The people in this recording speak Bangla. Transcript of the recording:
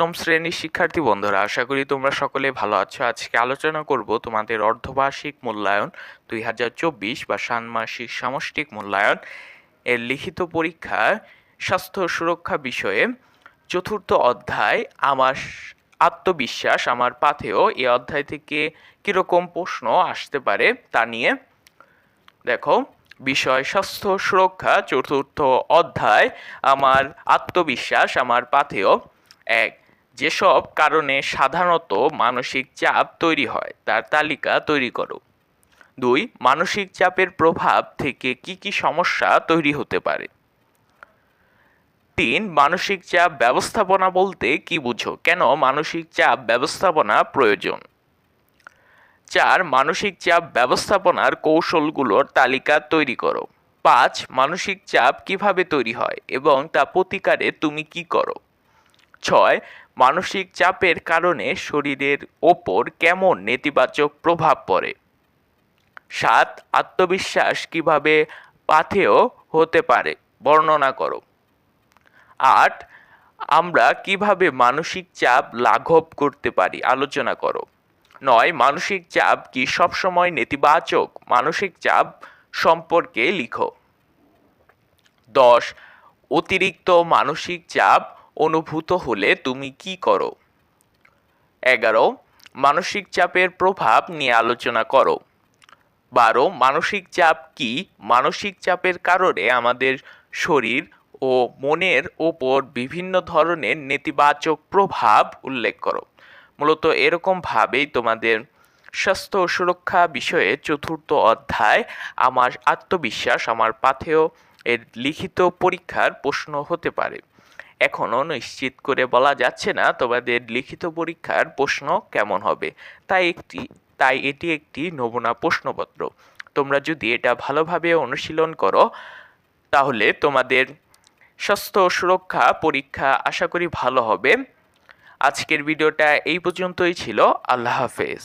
অষ্টম শ্রেণির শিক্ষার্থী বন্ধুরা, আশা করি তোমরা সকলে ভালো আছো। আজকে আলোচনা করব তোমাদের অর্ধবার্ষিক মূল্যায়ন দুই হাজার চব্বিশ বা ষান্মাসিক সামষ্টিক মূল্যায়ন এর লিখিত পরীক্ষা স্বাস্থ্য সুরক্ষা বিষয়ে চতুর্থ অধ্যায়, আমার আত্মবিশ্বাস, আমার পাথেও এই অধ্যায় থেকে কীরকম প্রশ্ন আসতে পারে তা নিয়ে। দেখো, বিষয় স্বাস্থ্য সুরক্ষা, চতুর্থ অধ্যায়, আমার আত্মবিশ্বাস, আমার পাথেয়, এক। যেসব কারণে সাধারণত মানসিক চাপ তৈরি হয়, তার তালিকা তৈরি করো। দুই, মানসিক চাপের প্রভাব থেকে কি কি সমস্যা তৈরি হতে পারে? তিন, মানসিক চাপ ব্যবস্থাপনা বলতে কি বুঝো? কেন মানসিক চাপ ব্যবস্থাপনা প্রয়োজন? চার, মানসিক চাপ ব্যবস্থাপনার কৌশলগুলোর তালিকা তৈরি করো। পাঁচ, মানসিক চাপ কীভাবে তৈরি হয় এবং তা প্রতিকারে তুমি কি করো? ছয় মানসিক চাপের কারণে শরীরের ওপর কেমন নেতিবাচক প্রভাব পড়ে? সাত, আত্মবিশ্বাস কীভাবে পাথেয় হতে পারে? বর্ণনা করো। আট, আমরা কীভাবে মানসিক চাপ লাঘব করতে পারি? আলোচনা করো। নয়, মানসিক চাপ কি সবসময় নেতিবাচক? মানসিক চাপ সম্পর্কে লিখো। দশ, অতিরিক্ত মানসিক চাপ অনুভূত হলে তুমি কি করো? এগারো, মানসিক চাপের প্রভাব নিয়ে আলোচনা করো। বারো, মানসিক চাপ কি? মানসিক চাপের কারণে আমাদের শরীর ও মনের ওপর বিভিন্ন ধরনের নেতিবাচক প্রভাব উল্লেখ করো। মূলত এরকমভাবেই তোমাদের স্বাস্থ্য সুরক্ষা বিষয়ে চতুর্থ অধ্যায়, আমার আত্মবিশ্বাস আমার পাথেয় এর লিখিত পরীক্ষার প্রশ্ন হতে পারে। এখনও নিশ্চিত করে বলা যাচ্ছে না তোমাদের লিখিত পরীক্ষার প্রশ্ন কেমন হবে। তাই একটি, তাই এটি একটি নমুনা প্রশ্নপত্র। তোমরা যদি এটা ভালোভাবে অনুশীলন করো, তাহলে তোমাদের স্বাস্থ্য সুরক্ষা পরীক্ষা আশা করি ভালো হবে। আজকের ভিডিওটা এই পর্যন্তই ছিল। আল্লাহ হাফেজ।